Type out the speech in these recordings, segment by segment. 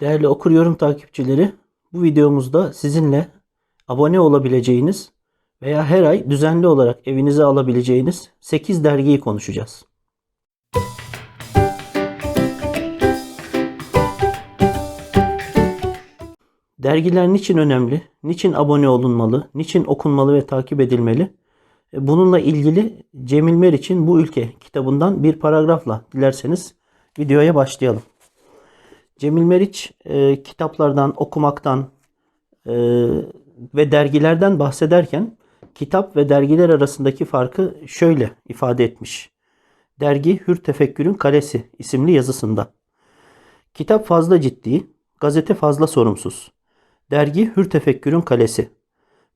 Değerli okur yorum takipçileri, bu videomuzda sizinle abone olabileceğiniz veya her ay düzenli olarak evinize alabileceğiniz 8 dergiyi konuşacağız. Dergiler niçin önemli? Niçin abone olunmalı? Niçin okunmalı ve takip edilmeli? E, Bununla ilgili Cemil Meriç'in Bu Ülke kitabından bir paragrafla dilerseniz videoya başlayalım. Cemil Meriç e, kitaplardan, okumaktan e, ve dergilerden bahsederken kitap ve dergiler arasındaki farkı şöyle ifade etmiş. Dergi Hür Tefekkürün Kalesi isimli yazısında. Kitap fazla ciddi, gazete fazla sorumsuz. Dergi Hür Tefekkürün Kalesi.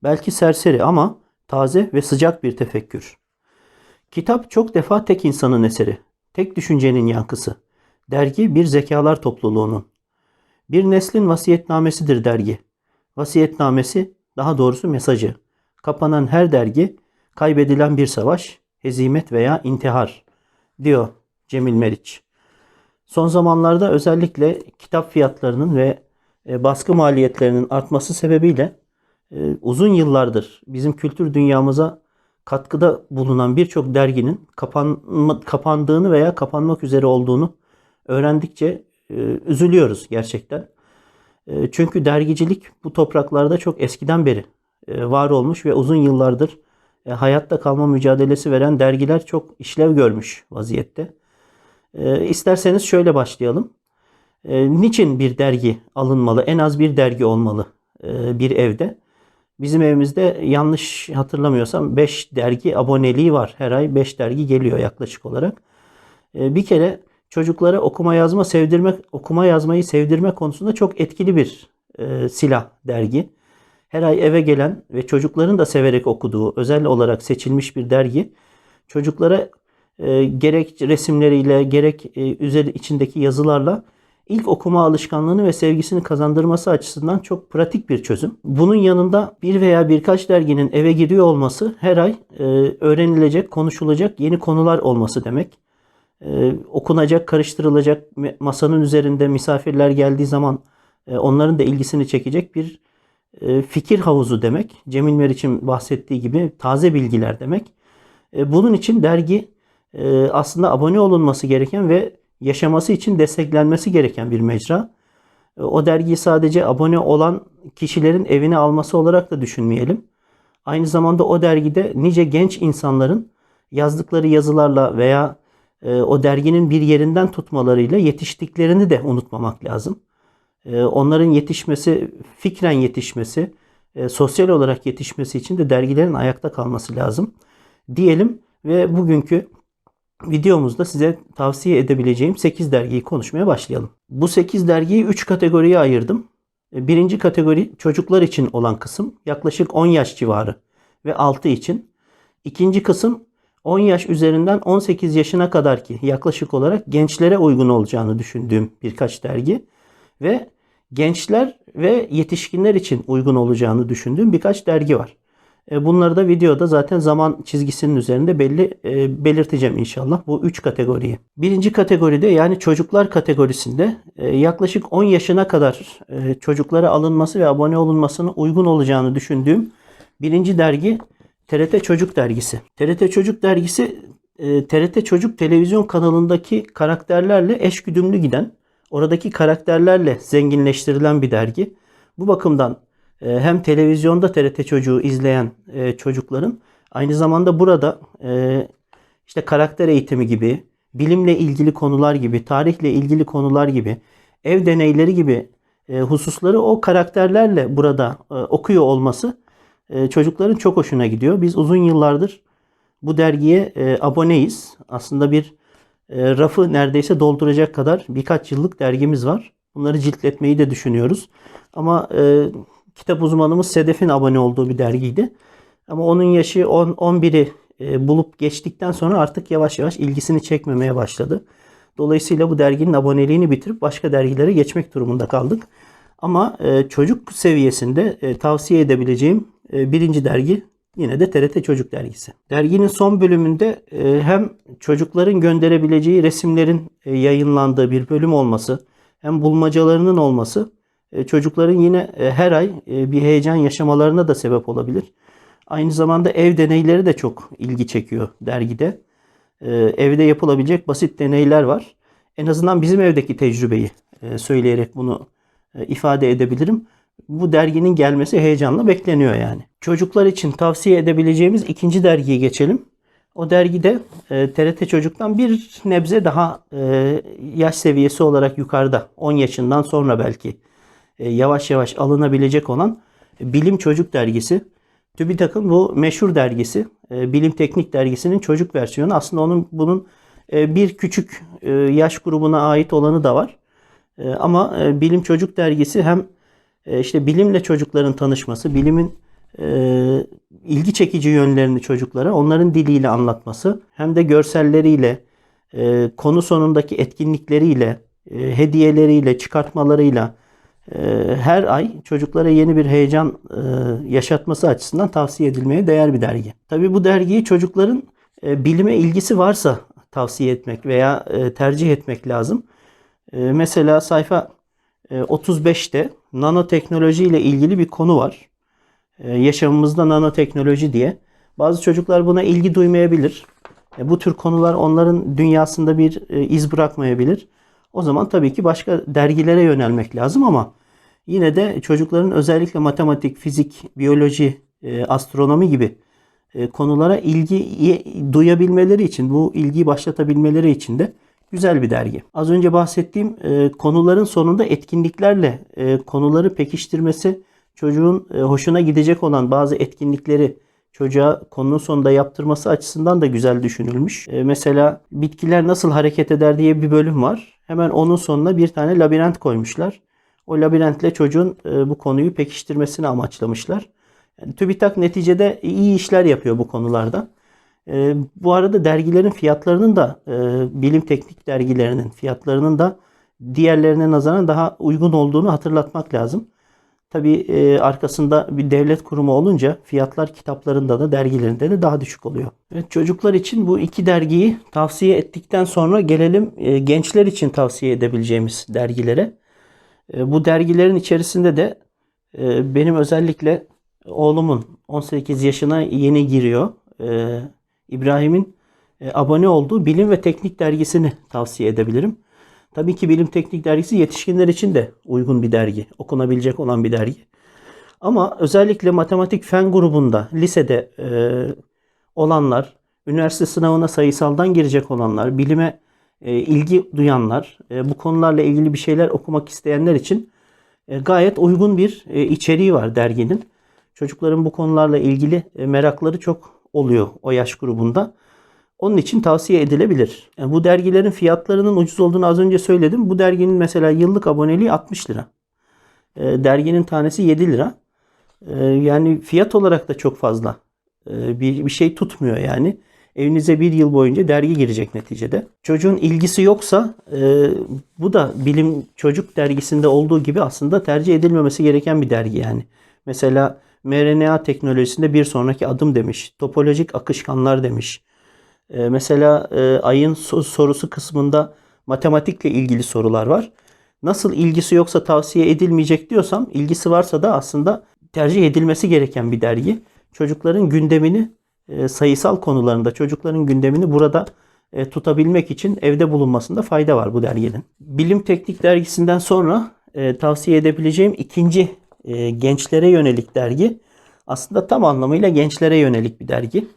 Belki serseri ama taze ve sıcak bir tefekkür. Kitap çok defa tek insanın eseri, tek düşüncenin yankısı. Dergi bir zekalar topluluğunun. Bir neslin vasiyetnamesidir dergi. Vasiyetnamesi, daha doğrusu mesajı. Kapanan her dergi, kaybedilen bir savaş, hezimet veya intihar, diyor Cemil Meriç. Son zamanlarda özellikle kitap fiyatlarının ve e, baskı maliyetlerinin artması sebebiyle e, uzun yıllardır bizim kültür dünyamıza katkıda bulunan birçok derginin kapanma, kapandığını veya kapanmak üzere olduğunu öğrendikçe e, üzülüyoruz gerçekten. E, çünkü dergicilik bu topraklarda çok eskiden beri e, var olmuş ve uzun yıllardır e, hayatta kalma mücadelesi veren dergiler çok işlev görmüş vaziyette. E, isterseniz şöyle başlayalım. Niçin bir dergi alınmalı? En az bir dergi olmalı bir evde. Bizim evimizde yanlış hatırlamıyorsam 5 dergi aboneliği var. Her ay 5 dergi geliyor yaklaşık olarak. Bir kere çocuklara okuma yazma sevdirmek, okuma yazmayı sevdirme konusunda çok etkili bir e, silah dergi. Her ay eve gelen ve çocukların da severek okuduğu özel olarak seçilmiş bir dergi. Çocuklara e, gerek resimleriyle gerek e, üzeri içindeki yazılarla ilk okuma alışkanlığını ve sevgisini kazandırması açısından çok pratik bir çözüm. Bunun yanında bir veya birkaç derginin eve giriyor olması her ay e, öğrenilecek, konuşulacak yeni konular olması demek. E, okunacak, karıştırılacak, masanın üzerinde misafirler geldiği zaman e, onların da ilgisini çekecek bir e, fikir havuzu demek. Cemil Meriç'in bahsettiği gibi taze bilgiler demek. E, bunun için dergi aslında abone olunması gereken ve yaşaması için desteklenmesi gereken bir mecra. O dergiyi sadece abone olan kişilerin evine alması olarak da düşünmeyelim. Aynı zamanda o dergide nice genç insanların yazdıkları yazılarla veya o derginin bir yerinden tutmalarıyla yetiştiklerini de unutmamak lazım. E, Onların yetişmesi, fikren yetişmesi, e, sosyal olarak yetişmesi için de dergilerin ayakta kalması lazım. Diyelim ve bugünkü videomuzda size tavsiye edebileceğim 8 dergiyi konuşmaya başlayalım. Bu 8 dergiyi 3 kategoriye ayırdım. E, Birinci kategori çocuklar için olan kısım yaklaşık 10 yaş civarı ve altı için. İkinci kısım 10 yaş üzerinden 18 yaşına kadar ki yaklaşık olarak gençlere uygun olacağını düşündüğüm birkaç dergi ve gençler ve yetişkinler için uygun olacağını düşündüğüm birkaç dergi var. E, Bunları da videoda zaten zaman çizgisinin üzerinde belli e, belirteceğim inşallah bu üç kategoriyi. Birinci kategoride yani çocuklar kategorisinde e, yaklaşık 10 yaşına kadar çocuklara alınması ve abone olunmasına uygun olacağını düşündüğüm birinci dergi TRT Çocuk Dergisi. TRT Çocuk Dergisi e, TRT Çocuk televizyon kanalındaki karakterlerle eşgüdümlü giden, oradaki karakterlerle zenginleştirilen bir dergi. Bu bakımdan e, hem televizyonda TRT Çocuğu izleyen e, çocukların aynı zamanda burada e, işte karakter eğitimi gibi, bilimle ilgili konular gibi, tarihle ilgili konular gibi, ev deneyleri gibi e, hususları o karakterlerle burada e, okuyor olması e, çocukların çok hoşuna gidiyor. Biz uzun yıllardır bu dergiye e, aboneyiz. Aslında bir e, rafı neredeyse dolduracak kadar birkaç yıllık dergimiz var. Bunları ciltletmeyi de düşünüyoruz. Ama e, kitap uzmanımız Sedef'in abone olduğu bir dergiydi. Ama onun yaşı 10 11'i e, bulup geçtikten sonra artık yavaş yavaş ilgisini çekmemeye başladı. Dolayısıyla bu derginin aboneliğini bitirip başka dergilere geçmek durumunda kaldık. Ama e, çocuk seviyesinde e, tavsiye edebileceğim birinci dergi yine de TRT Çocuk Dergisi. Derginin son bölümünde e, hem çocukların gönderebileceği resimlerin e, yayınlandığı bir bölüm olması hem bulmacalarının olması e, çocukların yine e, her ay e, bir heyecan yaşamalarına da sebep olabilir. Aynı zamanda ev deneyleri de çok ilgi çekiyor dergide. E, evde yapılabilecek basit deneyler var. En azından bizim evdeki tecrübeyi e, söyleyerek bunu e, ifade edebilirim. Bu derginin gelmesi heyecanla bekleniyor yani. Çocuklar için tavsiye edebileceğimiz ikinci dergiye geçelim. O dergide e, TRT Çocuk'tan bir nebze daha e, yaş seviyesi olarak yukarıda. 10 yaşından sonra belki e, yavaş yavaş alınabilecek olan Bilim Çocuk dergisi. TÜBİTAK'ın bu meşhur dergisi, e, Bilim Teknik dergisinin çocuk versiyonu. Aslında onun bunun e, bir küçük e, yaş grubuna ait olanı da var. E, ama e, Bilim Çocuk dergisi hem işte bilimle çocukların tanışması, bilimin e, ilgi çekici yönlerini çocuklara onların diliyle anlatması hem de görselleriyle, e, konu sonundaki etkinlikleriyle, e, hediyeleriyle, çıkartmalarıyla e, her ay çocuklara yeni bir heyecan e, yaşatması açısından tavsiye edilmeye değer bir dergi. Tabii bu dergiyi çocukların e, bilime ilgisi varsa tavsiye etmek veya e, tercih etmek lazım. E, mesela sayfa e, 35'te nanoteknoloji ile ilgili bir konu var. E, yaşamımızda nanoteknoloji diye. Bazı çocuklar buna ilgi duymayabilir. E, bu tür konular onların dünyasında bir e, iz bırakmayabilir. O zaman tabii ki başka dergilere yönelmek lazım ama yine de çocukların özellikle matematik, fizik, biyoloji, e, astronomi gibi e, konulara ilgi duyabilmeleri için, bu ilgiyi başlatabilmeleri için de güzel bir dergi. Az önce bahsettiğim e, konuların sonunda etkinliklerle e, konuları pekiştirmesi, çocuğun e, hoşuna gidecek olan bazı etkinlikleri çocuğa konunun sonunda yaptırması açısından da güzel düşünülmüş. E, mesela bitkiler nasıl hareket eder diye bir bölüm var. Hemen onun sonuna bir tane labirent koymuşlar. O labirentle çocuğun e, bu konuyu pekiştirmesini amaçlamışlar. Yani TÜBİTAK neticede iyi işler yapıyor bu konularda. E, bu arada dergilerin fiyatlarının da e, bilim teknik dergilerinin fiyatlarının da diğerlerine nazaran daha uygun olduğunu hatırlatmak lazım. Tabii e, arkasında bir devlet kurumu olunca fiyatlar kitaplarında da dergilerinde de daha düşük oluyor. Evet, çocuklar için bu iki dergiyi tavsiye ettikten sonra gelelim e, gençler için tavsiye edebileceğimiz dergilere. E, bu dergilerin içerisinde de e, benim özellikle oğlumun 18 yaşına yeni giriyor. E, İbrahim'in e, abone olduğu Bilim ve Teknik dergisini tavsiye edebilirim. Tabii ki Bilim Teknik Dergisi yetişkinler için de uygun bir dergi. Okunabilecek olan bir dergi. Ama özellikle matematik fen grubunda lisede e, olanlar, üniversite sınavına sayısaldan girecek olanlar, bilime e, ilgi duyanlar, bu konularla ilgili bir şeyler okumak isteyenler için gayet uygun bir içeriği var derginin. Çocukların bu konularla ilgili merakları çok oluyor o yaş grubunda. Onun için tavsiye edilebilir. Yani bu dergilerin fiyatlarının ucuz olduğunu az önce söyledim. Bu derginin mesela yıllık aboneliği 60 lira. E, derginin tanesi 7 lira. E, yani fiyat olarak da çok fazla. E, bir, bir şey tutmuyor yani. Evinize bir yıl boyunca dergi girecek neticede. Çocuğun ilgisi yoksa e, bu da bilim çocuk dergisinde olduğu gibi aslında tercih edilmemesi gereken bir dergi yani. Mesela mRNA teknolojisinde bir sonraki adım demiş. Topolojik akışkanlar demiş. E, mesela e, ayın sorusu kısmında matematikle ilgili sorular var. Nasıl ilgisi yoksa tavsiye edilmeyecek diyorsam ilgisi varsa da aslında tercih edilmesi gereken bir dergi. Çocukların gündemini e, sayısal konularında çocukların gündemini burada e, tutabilmek için evde bulunmasında fayda var bu derginin. Bilim Teknik dergisinden sonra e, tavsiye edebileceğim ikinci e, gençlere yönelik dergi aslında tam anlamıyla gençlere yönelik bir dergi.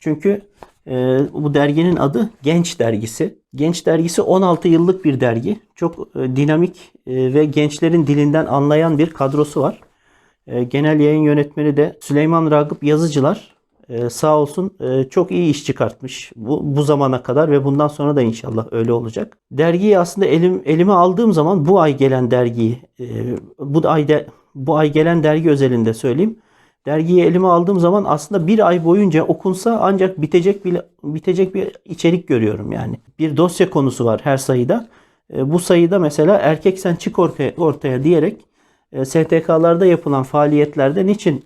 Çünkü e, bu derginin adı Genç Dergisi. Genç Dergisi 16 yıllık bir dergi. Çok e, dinamik e, ve gençlerin dilinden anlayan bir kadrosu var. E, genel yayın yönetmeni de Süleyman Ragıp Yazıcılar. E, sağ olsun e, çok iyi iş çıkartmış bu, bu zamana kadar ve bundan sonra da inşallah öyle olacak. Dergiyi aslında elim elime aldığım zaman bu ay gelen dergiyi e, bu ayda bu ay gelen dergi özelinde söyleyeyim. Dergiyi elime aldığım zaman aslında bir ay boyunca okunsa ancak bitecek bir bitecek bir içerik görüyorum yani. Bir dosya konusu var her sayıda. E, bu sayıda mesela erkek sen çık ortaya, ortaya diyerek e, STK'larda yapılan faaliyetlerde niçin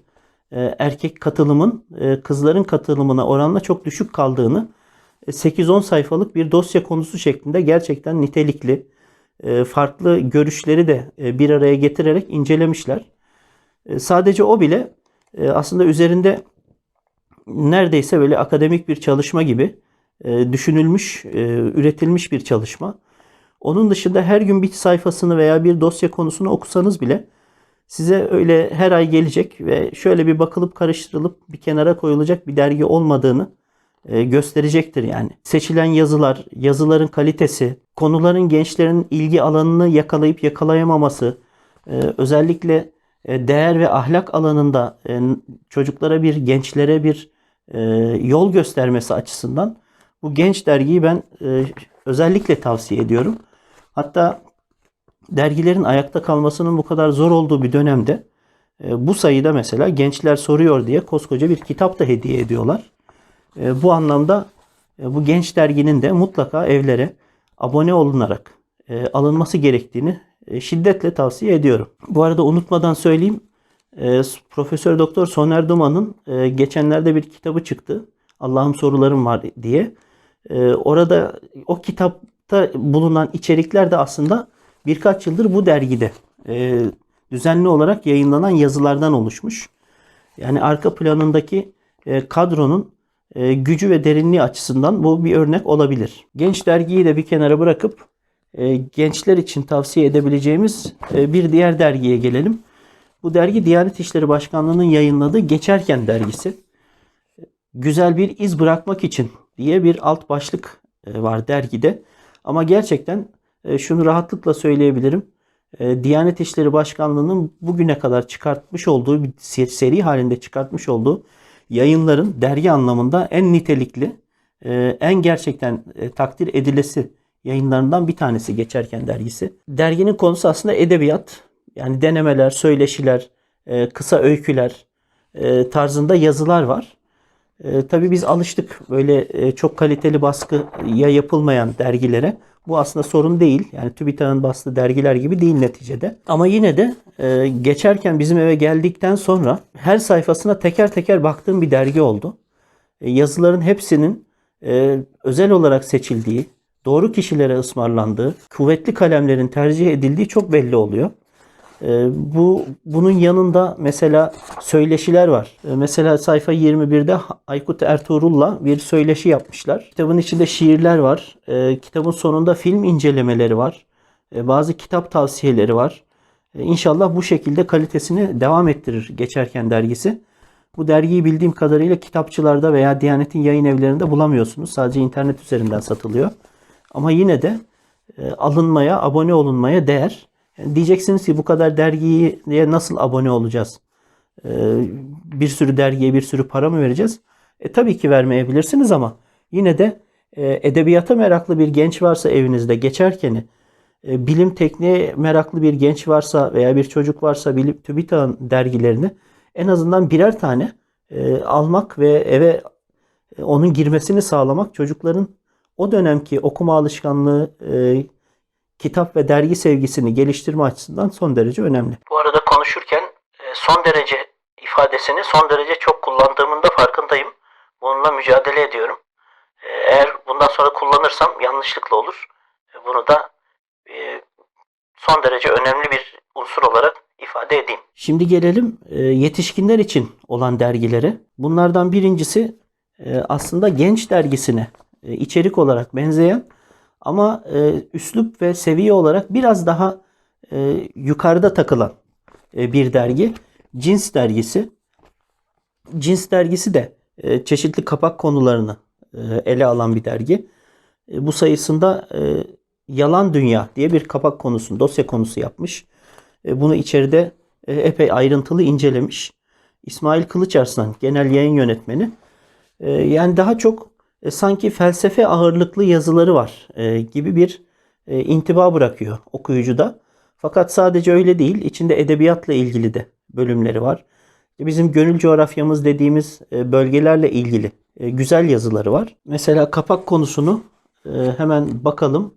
e, erkek katılımın kızların katılımına oranla çok düşük kaldığını e, 8-10 sayfalık bir dosya konusu şeklinde gerçekten nitelikli farklı görüşleri de e, bir araya getirerek incelemişler. E, sadece o bile e, aslında üzerinde neredeyse böyle akademik bir çalışma gibi e, düşünülmüş, e, üretilmiş bir çalışma. Onun dışında her gün bir sayfasını veya bir dosya konusunu okusanız bile size öyle her ay gelecek ve şöyle bir bakılıp karıştırılıp bir kenara koyulacak bir dergi olmadığını e, gösterecektir yani. Seçilen yazılar, yazıların kalitesi, konuların gençlerin ilgi alanını yakalayıp yakalayamaması, e, özellikle e, değer ve ahlak alanında e, çocuklara bir, gençlere bir e, yol göstermesi açısından bu genç dergiyi ben e, özellikle tavsiye ediyorum. Hatta dergilerin ayakta kalmasının bu kadar zor olduğu bir dönemde e, bu sayıda mesela gençler soruyor diye koskoca bir kitap da hediye ediyorlar. E, bu anlamda e, bu genç derginin de mutlaka evlere abone olunarak e, alınması gerektiğini şiddetle tavsiye ediyorum. Bu arada unutmadan söyleyeyim. Profesör Doktor Soner Duman'ın geçenlerde bir kitabı çıktı. Allah'ım sorularım var diye. Orada o kitapta bulunan içerikler de aslında birkaç yıldır bu dergide düzenli olarak yayınlanan yazılardan oluşmuş. Yani arka planındaki kadronun e, gücü ve derinliği açısından bu bir örnek olabilir. Genç dergiyi de bir kenara bırakıp e, gençler için tavsiye edebileceğimiz e, bir diğer dergiye gelelim. Bu dergi Diyanet İşleri Başkanlığı'nın yayınladığı Geçerken dergisi. Güzel bir iz bırakmak için diye bir alt başlık var dergide. Ama gerçekten şunu rahatlıkla söyleyebilirim. Diyanet İşleri Başkanlığı'nın bugüne kadar çıkartmış olduğu bir seri halinde çıkartmış olduğu yayınların dergi anlamında en nitelikli, e, en gerçekten takdir edilesi yayınlarından bir tanesi Geçerken dergisi. Derginin konusu aslında edebiyat. Yani denemeler, söyleşiler, kısa öyküler tarzında yazılar var. E, tabii biz alıştık böyle e, çok kaliteli baskıya yapılmayan dergilere. Bu aslında sorun değil. Yani TÜBİTAK'ın bastığı dergiler gibi değil neticede. Ama yine de e, geçerken bizim eve geldikten sonra her sayfasına teker teker baktığım bir dergi oldu. E, yazıların hepsinin e, özel olarak seçildiği, doğru kişilere ısmarlandığı, kuvvetli kalemlerin tercih edildiği çok belli oluyor. E, bu bunun yanında mesela söyleşiler var. E, mesela sayfa 21'de Aykut Ertuğrul'la bir söyleşi yapmışlar. Kitabın içinde şiirler var. E, kitabın sonunda film incelemeleri var. E, bazı kitap tavsiyeleri var. E, inşallah bu şekilde kalitesini devam ettirir geçerken dergisi. Bu dergiyi bildiğim kadarıyla kitapçılarda veya Diyanet'in yayın evlerinde bulamıyorsunuz. Sadece internet üzerinden satılıyor. Ama yine de e, alınmaya, abone olunmaya değer. Diyeceksiniz ki bu kadar dergiye nasıl abone olacağız? Ee, bir sürü dergiye bir sürü para mı vereceğiz? E tabii ki vermeyebilirsiniz ama yine de e, edebiyata meraklı bir genç varsa evinizde geçerken e, bilim tekniğe meraklı bir genç varsa veya bir çocuk varsa bilim TÜBİTAK'ın dergilerini en azından birer tane e, almak ve eve onun girmesini sağlamak çocukların o dönemki okuma alışkanlığı kitap ve dergi sevgisini geliştirme açısından son derece önemli. Bu arada konuşurken e, son derece ifadesini son derece çok kullandığımın da farkındayım. Bununla mücadele ediyorum. E, eğer bundan sonra kullanırsam yanlışlıkla olur. E, bunu da son derece önemli bir unsur olarak ifade edeyim. Şimdi gelelim yetişkinler için olan dergilere. Bunlardan birincisi aslında genç dergisine içerik olarak benzeyen ama e, üslup ve seviye olarak biraz daha e, yukarıda takılan e, bir dergi. Cins dergisi. Cins dergisi de e, çeşitli kapak konularını e, ele alan bir dergi. E, bu sayısında e, Yalan Dünya diye bir kapak konusunu, dosya konusu yapmış. E, bunu içeride e, epey ayrıntılı incelemiş. İsmail Kılıçarslan genel yayın yönetmeni. E, yani daha çok e, sanki felsefe ağırlıklı yazıları var e, gibi bir e, intiba bırakıyor okuyucuda. Fakat sadece öyle değil, içinde edebiyatla ilgili de bölümleri var. Bizim gönül coğrafyamız dediğimiz e, bölgelerle ilgili e, güzel yazıları var. Mesela kapak konusunu e, hemen bakalım.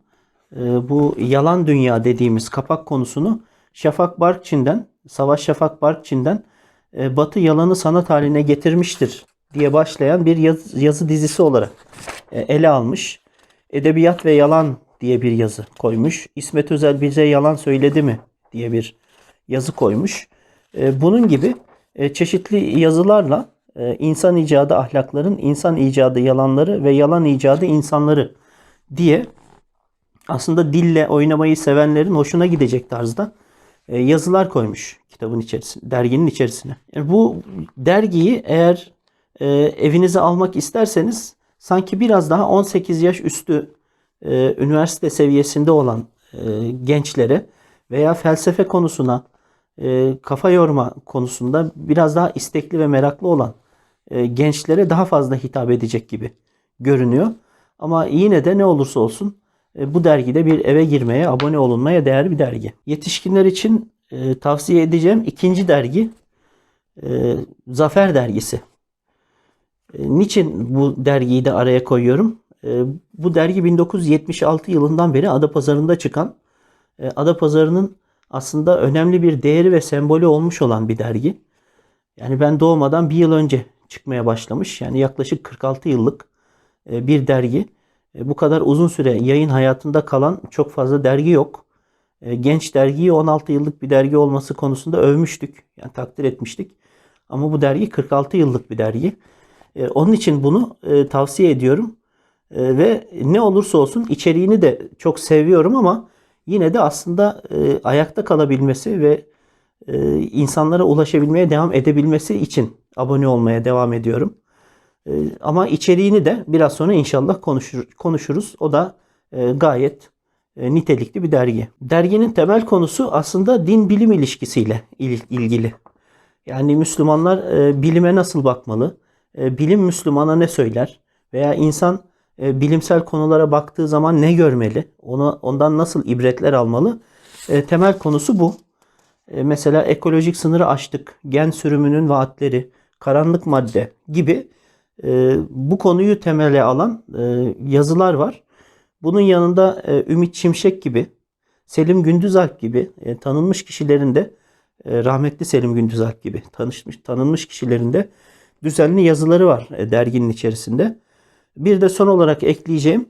E, bu yalan dünya dediğimiz kapak konusunu Şafak Barkçin'den, Savaş Şafak Barkçin'den e, Batı yalanı sanat haline getirmiştir diye başlayan bir yazı, yazı dizisi olarak e, ele almış. Edebiyat ve Yalan diye bir yazı koymuş. İsmet Özel bize yalan söyledi mi diye bir yazı koymuş. E, bunun gibi e, çeşitli yazılarla insan icadı ahlakların, insan icadı yalanları ve yalan icadı insanları diye aslında dille oynamayı sevenlerin hoşuna gidecek tarzda yazılar koymuş kitabın içerisine, derginin içerisine. Bu dergiyi eğer e, evinize almak isterseniz sanki biraz daha 18 yaş üstü e, üniversite seviyesinde olan e, gençlere veya felsefe konusuna e, kafa yorma konusunda biraz daha istekli ve meraklı olan e, gençlere daha fazla hitap edecek gibi görünüyor. Ama yine de ne olursa olsun e, bu dergide bir eve girmeye, abone olunmaya değer bir dergi. Yetişkinler için e, tavsiye edeceğim ikinci dergi e, Zafer Dergisi. E, niçin bu dergiyi de araya koyuyorum? E, bu dergi 1976 yılından beri Adapazarı'nda çıkan, e, Adapazarı'nın aslında önemli bir değeri ve sembolü olmuş olan bir dergi. Yani ben doğmadan bir yıl önce çıkmaya başlamış. Yani yaklaşık 46 yıllık bir dergi. Bu kadar uzun süre yayın hayatında kalan çok fazla dergi yok. Genç dergiyi 16 yıllık bir dergi olması konusunda övmüştük. Yani takdir etmiştik. Ama bu dergi 46 yıllık bir dergi. E, Onun için bunu e, tavsiye ediyorum. E, Ve ne olursa olsun içeriğini de çok seviyorum ama yine de aslında ayakta kalabilmesi ve insanlara ulaşabilmeye devam edebilmesi için abone olmaya devam ediyorum. Ama içeriğini de biraz sonra inşallah konuşur, konuşuruz. O da gayet nitelikli bir dergi. Derginin temel konusu aslında din bilim ilişkisiyle il- ilgili. Yani Müslümanlar bilime nasıl bakmalı? E, bilim Müslümana ne söyler? Veya insan e, bilimsel konulara baktığı zaman ne görmeli? Ona ondan nasıl ibretler almalı? E, temel konusu bu. Mesela ekolojik sınırı aştık, gen sürümünün vaatleri, karanlık madde gibi bu konuyu temele alan yazılar var. Bunun yanında Ümit Şimşek gibi, Selim Gündüzalp gibi tanınmış kişilerin de rahmetli Selim Gündüzalp gibi tanışmış tanınmış kişilerin de düzenli yazıları var e, derginin içerisinde. Bir de son olarak ekleyeceğim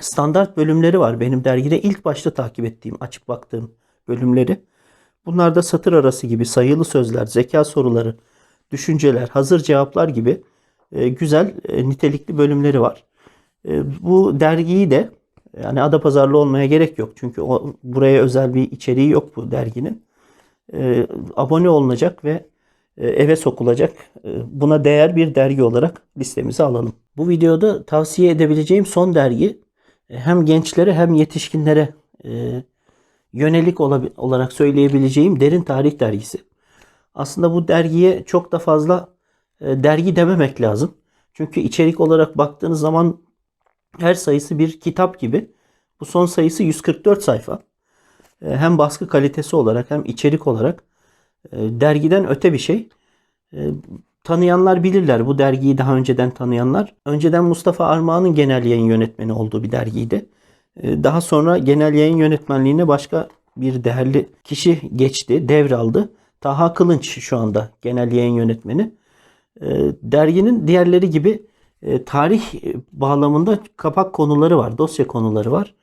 standart bölümleri var. Benim dergide ilk başta takip ettiğim, açıp baktığım bölümleri. Bunlarda satır arası gibi sayılı sözler, zeka soruları, düşünceler, hazır cevaplar gibi e, güzel e, nitelikli bölümleri var. Bu dergiyi de yani Adapazarlı olmaya gerek yok. Çünkü o, buraya özel bir içeriği yok bu derginin. Abone olunacak ve eve sokulacak e, buna değer bir dergi olarak listemize alalım. Bu videoda tavsiye edebileceğim son dergi e, hem gençlere hem yetişkinlere e, yönelik olarak söyleyebileceğim Derin Tarih Dergisi. Aslında bu dergiye çok da fazla e, dergi dememek lazım. Çünkü içerik olarak baktığınız zaman her sayısı bir kitap gibi. Bu son sayısı 144 sayfa. E, Hem baskı kalitesi olarak hem içerik olarak e, dergiden öte bir şey. E, Tanıyanlar bilirler bu dergiyi daha önceden tanıyanlar. Önceden Mustafa Armağan'ın genel yayın yönetmeni olduğu bir dergiydi. E, Daha sonra genel yayın yönetmenliğine başka bir değerli kişi geçti, devraldı. Taha Kılınç şu anda genel yayın yönetmeni. Derginin diğerleri gibi e, tarih bağlamında kapak konuları var, dosya konuları var.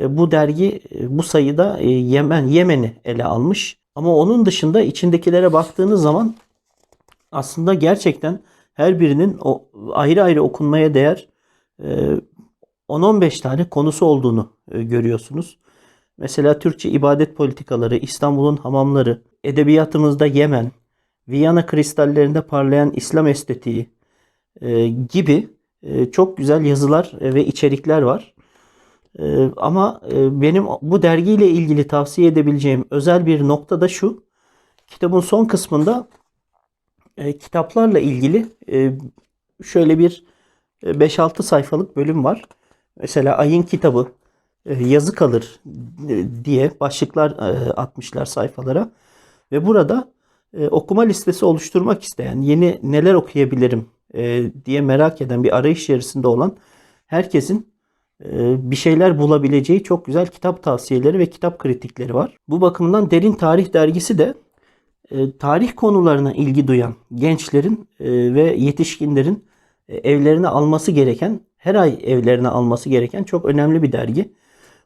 Bu dergi e, bu sayıda e, Yemen Yemen'i ele almış. Ama onun dışında içindekilere baktığınız zaman aslında gerçekten her birinin o ayrı ayrı okunmaya değer e, 10-15 tane konusu olduğunu e, görüyorsunuz. Mesela Türkçe ibadet politikaları, İstanbul'un hamamları, edebiyatımızda Yemen, Viyana kristallerinde parlayan İslam estetiği e, gibi e, çok güzel yazılar e, ve içerikler var. E, ama e, benim bu dergiyle ilgili tavsiye edebileceğim özel bir nokta da şu. Kitabın son kısmında e, kitaplarla ilgili e, şöyle bir e, 5-6 sayfalık bölüm var. Mesela Ayın Kitabı, e, Yazı Kalır diye başlıklar atmışlar sayfalara. Ve burada okuma listesi oluşturmak isteyen, yeni neler okuyabilirim diye merak eden bir arayış içerisinde olan herkesin bir şeyler bulabileceği çok güzel kitap tavsiyeleri ve kitap kritikleri var. Bu bakımdan Derin Tarih Dergisi de e, tarih konularına ilgi duyan gençlerin e, ve yetişkinlerin e, evlerine alması gereken, her ay evlerine alması gereken çok önemli bir dergi.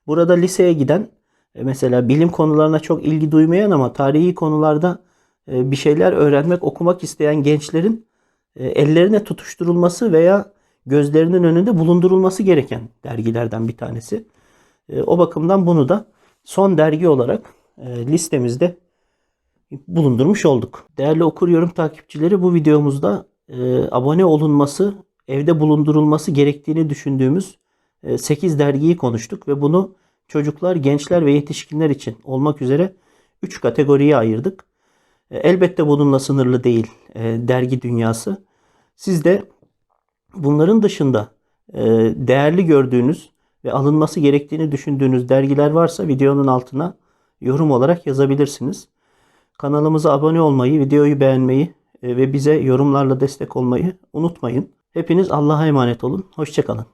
Burada liseye giden mesela bilim konularına çok ilgi duymayan ama tarihi konularda bir şeyler öğrenmek, okumak isteyen gençlerin ellerine tutuşturulması veya gözlerinin önünde bulundurulması gereken dergilerden bir tanesi. E, O bakımdan bunu da son dergi olarak e, listemizde bulundurmuş olduk. Değerli okur yorum takipçileri bu videomuzda e, abone olunması, evde bulundurulması gerektiğini düşündüğümüz 8 dergiyi konuştuk ve bunu çocuklar, gençler ve yetişkinler için olmak üzere 3 kategoriye ayırdık. E, Elbette bununla sınırlı değil e, dergi dünyası. Siz de bunların dışında e, değerli gördüğünüz ve alınması gerektiğini düşündüğünüz dergiler varsa videonun altına yorum olarak yazabilirsiniz. Kanalımıza abone olmayı, videoyu beğenmeyi e, ve bize yorumlarla destek olmayı unutmayın. Hepiniz Allah'a emanet olun. Hoşçakalın.